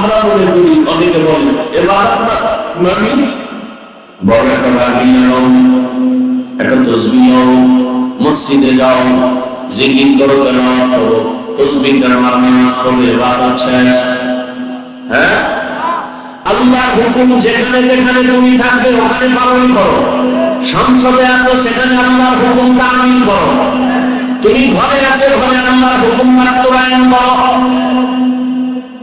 আমরা মনে করি অনেকে বলে, এবার মানে? বড় একটা বাড়ি নাও, একটা তসবি নাও, মসজিদে যাও, জিকির করো, তেলাওয়াত করো, তসবি তেলাওয়াত, নামাজ করো ইবাদত শেষ। হ্যাঁ? আল্লাহর হুকুম, যেখানে যেখানে তুমি থাকবে, ওখানে পালন করো। সংসদে আছো, সেখানে আল্লাহর হুকুম তামিল করো। তুমি ঘরে আছো, ঘরে আল্লাহর হুকুম বাস্তবায়ন করো।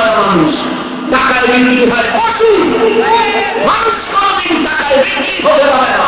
মানুষ মানুষ কোনদিন টাকায় বিক্রি হতে হয় না।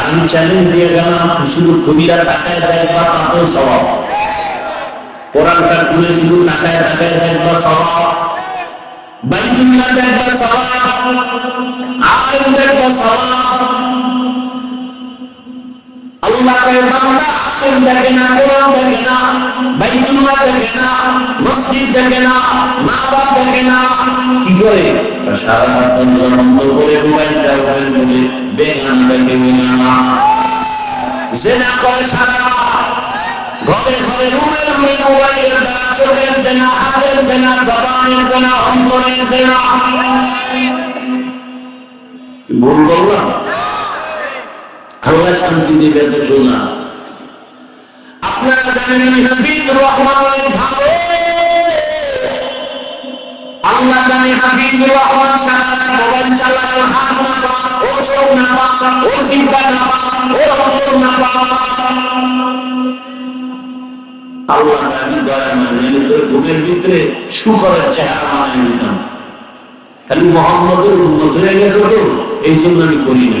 আমি চ্যালেঞ্জ দিয়ে গেলাম শুধু কবিরা টাকায় দেখবা তাতেও স্বভাব কোরআনটা খুলে শুধু টাকায় টাকায় দেখবা স্বভাব বাইতুল্লাহ দেখবা স্বভাব আর দেখবা স্বভাব দেখে না কোরআন দেখে না বাইতুল্লাহ দেখে না মসজিদ দেখে না মা বাপ দেখে না কি করে? সারা রাত বন্ধ করে মোবাইলটা ওপেন করে বেগানা দেখে বেগানা জেনা করে সারা ঘরে ঘরে রুমে রুমে মোবাইলের দ্বারা চোখের জেনা হাতের জেনা জবানের জেনা অন্তরের জেনা। ভুল বললাম? আল্লাহ শান্তি দিবে তো সোজা। আপনারা জানেন আল্লাহ জানে রহমান সারা মোবাইল চালায়, হাত ও চোখ ও চিন্তা ও আল্লাহ দয়া মানে ঘুমের ভিতরে সুখরের চেহারা দিতাম খালি মোহাম্মদের উন্নত হয়ে গেছে তো, এই জন্য আমি করি না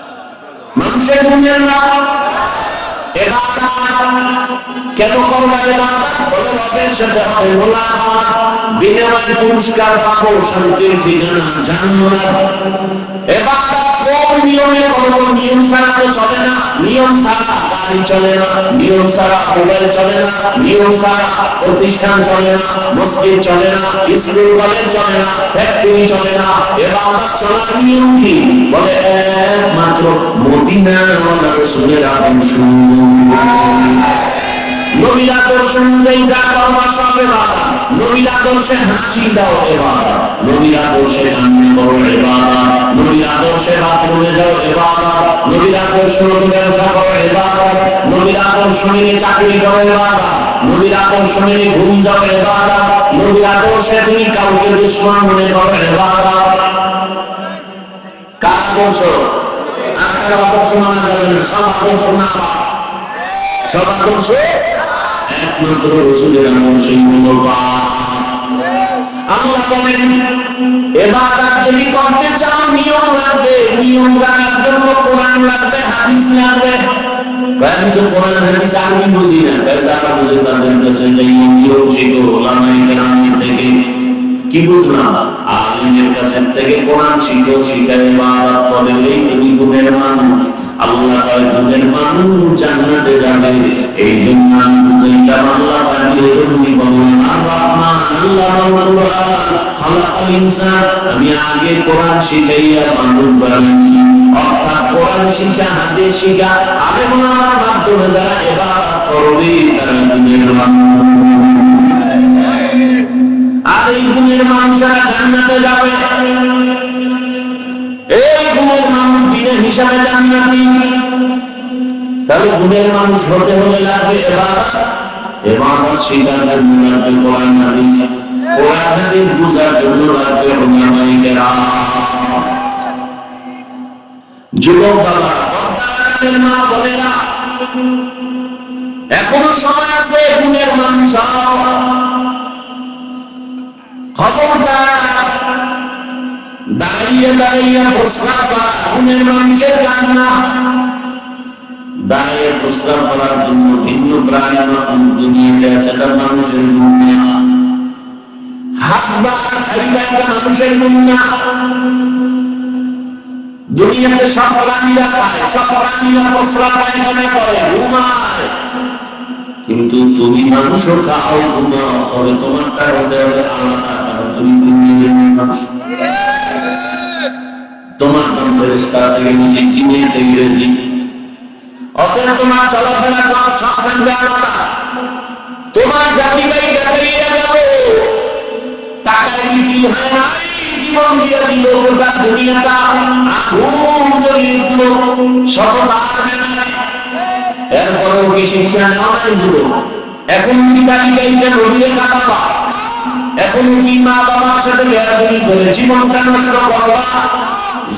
মানুষের গুণের নাম কেন করবা বিনিময়ে পুরস্কার পাবো, শান্তির ঠিকানা জান্নাত এবাদত কোন নিয়মে করব নিয়ম ছাড়া তো চলে না। নিয়ম ছাড়া গাড়ি চলে না, নিয়ম ছাড়া মোবাইল একমাত্র মদিনা রাসূলের আদর্শ। যা কর্মা সব এবাদত। নবীর আদর্শে হাসি দাও এবাদত। নবীর আদর্শে কান্না করো এবাদত। নবীর আদর্শে বাথরুমে যাও এবাদত নবীর আদর্শ ব্যবসা করো এবাদত নবীর আকর্ষণে চাকরি করে বাবা নবীর আকর্ষণে ঘুম যাবে বাবা নবীর আকর্ষে তুমি কাউকে দুশ্মন মনে করে বাবা কার আদর্শ? আদর্শ সব আদর্শ না সব আদর্শ একমাত্র রসুলের আদর্শই আল্লাহ বলেন যদি করতে চাও, নিয়ম লাগবে। নিয়ম জানার জন্য কোরআন লাগবে, হাদিস লাগবে। তো কোরআন, হাদিস আমি বুঝি না? যারা বুঝে তাদের কাছে যাই, নিয়ম শিখো, ওলামাই থেকে। কি বুঝলাম আলিমের কাছে থেকে কোরআন শিখো, শিখায় ইবাদত করলেই তুমি গুণের মানুষ। আল্লাহ গুণের মানুষ জান্নাতে যাবে। এই জন্য আমি আল্লাহ আল্লাহ আমি আগে কোরআন শিখাইয়া মানুষ বানাইছি অর্থাৎ কোরআন শিখা, হাদিস শিখা মনে আমার মাধ্যমে যারা ইবাদত করবে, তারা মানুষ। আর এই যাবে, এই গুণের মানুষ হিসাবে জান্নাতি। তাহলে গুণের মানুষ হতে হলে লাগবে এবার এবার জন্য লাগবে কোরআন হাদিস। কোরআন হাদিস বুঝার জন্য লাগবে উলামায়ে কেরাম যুবক বাবা এখনও সময় আছে গুণের মানুষ। খবরদার, দাঁড়িয়ে দাঁড়িয়ে করা গুণের মানুষের কাজ না দাঁড়িয়ে প্রস্রাব করার জন্য ভিন্ন প্রাণী তার মানুষের কিন্তু তুমি মানুষও খাও ঘুমাও, তবে তোমারটা হতে হবে আলাদা, কারণ তুমি মানুষ। তোমার নাম ফেরেস্তা থেকে নিচে চিনে থেকে অতএব তোমার চলাফেরা সব সব থাকবে তোমার জাতি ভাই দেখাইয়া যাব। টাকায় বিক্রি হয় নাই জীবন দিয়ে দিল গোটা দুনিয়াটা। আগুন জ্বলিয়ে দিল। সততার বেলায় কি শিক্ষা নেওয়া নাই এখন কি তালিকাইটা নদীরে কাটাবা এখন কি মা বাবার সাথে বেড়াবেড়ি করে জীবনটা নষ্ট করবা?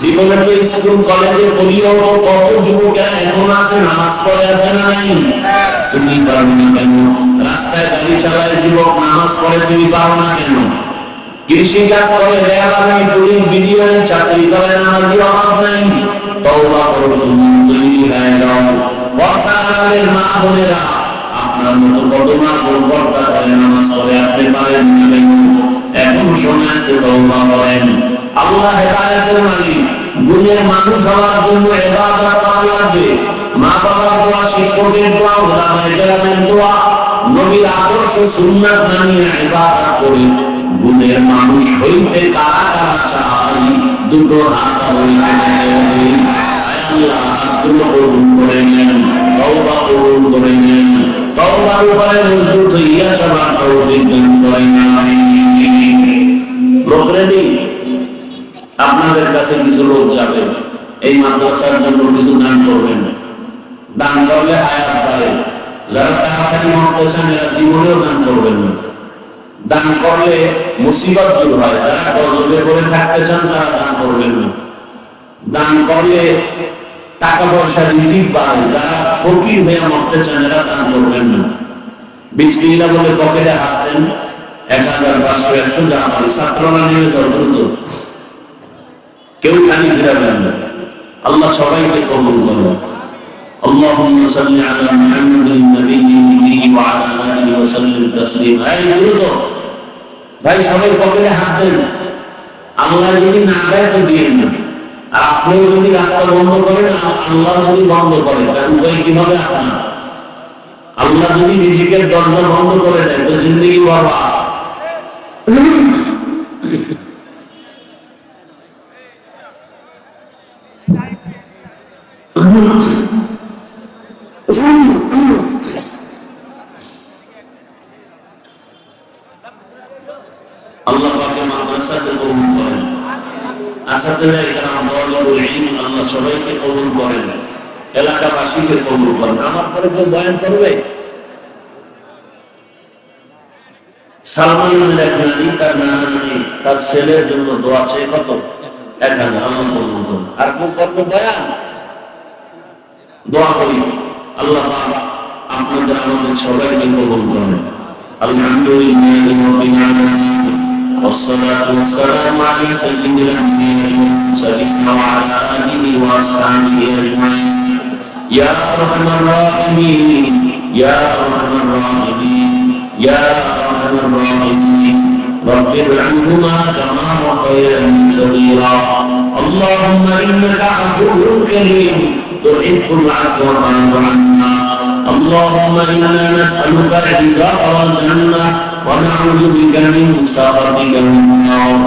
জীবনে তো স্কুল, কলেজে পড়িও কত যুবকেরা এখন আছে, নামাজ পড়ে আছে না নাই? তুমি পারো না কেন? রাস্তায় গাড়ি চালায় যুবক, নামাজ পড়ে তুমি পারো না কেন? মা আপনার মতো এখন সময় আছে আল্লাহ হেদায়েতের মালিক। দুনিয়ার মানুষ হওয়ার জন্য ইবাদত করা লাগবে। মা বাবার দোয়া, শিক্ষকের দোয়া, ওলামায়ে কেরামের দোয়া, নবীর আদর্শ, সুন্নাত মানিয়ে ইবাদত করে। গুণের মানুষ হইতে কারা কারা চাই? দুটো হাত আল্লাহ, হাতগুলো কবুল করে নেন, তওবা কবুল করে নেন। তওবার উপরে মজবুত হইয়া সবার তৌফিক দান করেন আমিন। লোক রেডি? আপনাদের কাছে কিছু লোক যাবে, এই মাদ্রাসার জন্য কিছু দান করবেন। দান করলে আয়াত পারে যারা তাড়াতাড়ি মরতে চান এরা জীবনেও দান করবেন না। দান করলে মুসিবত দূর হয়। যারা গজবে করে থাকতে চান, তারা দান করবেন না। দান করলে টাকা পয়সা রিজিক বাড়ে। যারা ফকির হয়ে মরতে চান, এরা দান করবেন না। বিসমিল্লাহ বলে পকেটে হাত দেন। এক হাজার পাঁচশো, একশো, যা পারে ছাত্ররা নেমে যাও দ্রুত। কেউ খালি ফিরাবেন না আল্লাহ সবাইকে কবুল করেন اللهم صل على محمد النبي النبي وعلى اله وسلم تسليما এই দ্রুত ভাই সবাই পকেটে হাত দেন আল্লাহ যদি না দেয় তো দিয়ে না আর আপনি যদি রাস্তা বন্ধ করেন আর আল্লাহ যদি বন্ধ করেন তাহলে উপায় কি হবে আপনার আল্লাহ যদি রিজিকের দরজা বন্ধ করে দেন তো জিন্দগি বরবাদ আল্লাহ ইলম আল্লাহ সবাইকে কবুল করেন। এলাকাবাসীকে কবুল করেন। আমার পরে কেউ বয়ান করবে? সালমানের এক নারী তার নানা নানি, তার ছেলের জন্য দোয়া চেয়ে কত? এক হাজার। আল্লাহ কবুল করুন। আর কেউ করবে বয়ান? দোয়া করি। আল্লাহ বাবা আপনাদের আমাদের সবাইকে কবুল করেন আলহামদুলিল্লাহ রাব্বিল আলামিন والصلاة والسلام على سيد الأنبياء والمرسلين وعلى آله وأصحابه أجمعين يا أرحم الراحمين يا أرحم الراحمين يا أرحم الراحمين رب ارحمهما كما ربياني صغيرا اللهم إنك عفو كريم تحب العفو فاعف عنا اللهم إنا نسألك رزاق الجنة ونعوذ بك من سخطك من النار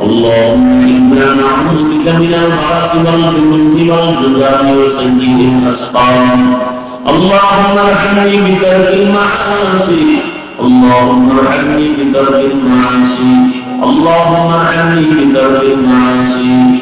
اللهم إنا نعوذ بك من البرص والجنون والجذام وسيء الأسقام اللهم ارحمني بترك المعاصي اللهم ارحمني بترك المعاصي اللهم ارحمني بترك المعاصي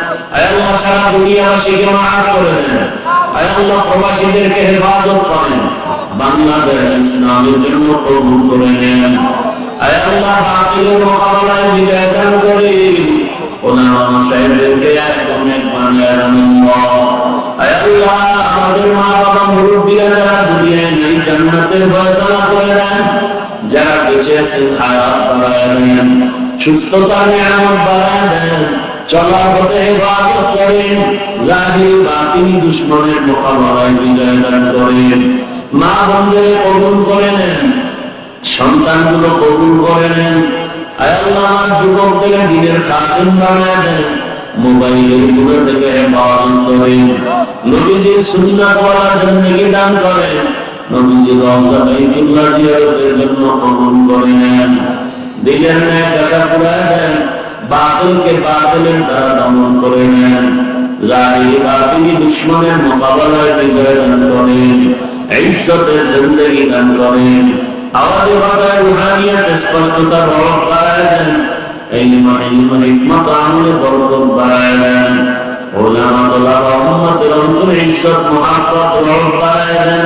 আল্লাহ সারা দুনিয়াবাসীকে মাফ করে দেন আল্লাহ প্রবাসীদেরকে হেফাজত করেন। বাংলাদেশ ইসলামের জন্য কবুল করে নেন। আল্লাহ বাতিলের মোকাবেলায় বিজয় দান করেন যারা বেঁচে আছেন হায়াত বাড়ায় দেন। বাড়ায় দেন। চলার পথে হেফাজত করেন করেন। মা বন্ধের কবুল মোবাইলেরগুলো থেকে হেফাজত করেন। নবীজির সুন্নাত ওয়ালা জিন্দেগি দান করেন নবীজির রওজা বাইতুল্লাহ জিয়ারতের জন্য কবুল করে নেন। পুরায় দেন বাতিলকে বাতিলের দ্বারা দমন করে নেন। জাহিরি বাতিলি দুশ্মনের মোকাবেলায় বিজয় দান করেন, ইজ্জতের জিন্দেগি দান করেন। আওয়াজে বাতায় রুহানিয়াত স্পষ্টতা বরফ বাড়ায় দেন হিকমত আমলে বরকত বাড়ায় দেন। অন্তরে বাড়ায় দেন।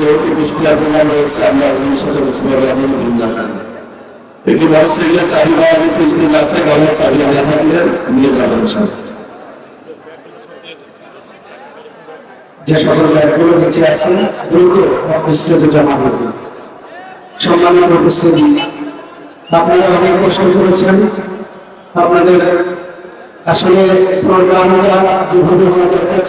যেহেতু কুষ্টিয়া প্রোগ্রাম রয়েছে, আমরা হুজুরের সাথে বিসমিল্লাহ আলহামদুলিল্লাহ একটি বড় সেগুলো চাবি পাওয়া গেছে, স্টিল আছে ঘরে চাবি আনা থাকলে নিয়ে যাবেন ইনশাআল্লাহ যে সকল ব্যাগগুলো নিচে আছে, দ্রুত স্টেজে জমা করবেন সম্মানিত উপস্থিতি, আপনারা অনেক প্রশ্ন করেছেন। আপনাদের আসলে প্রোগ্রামটা যেভাবে হওয়া দরকার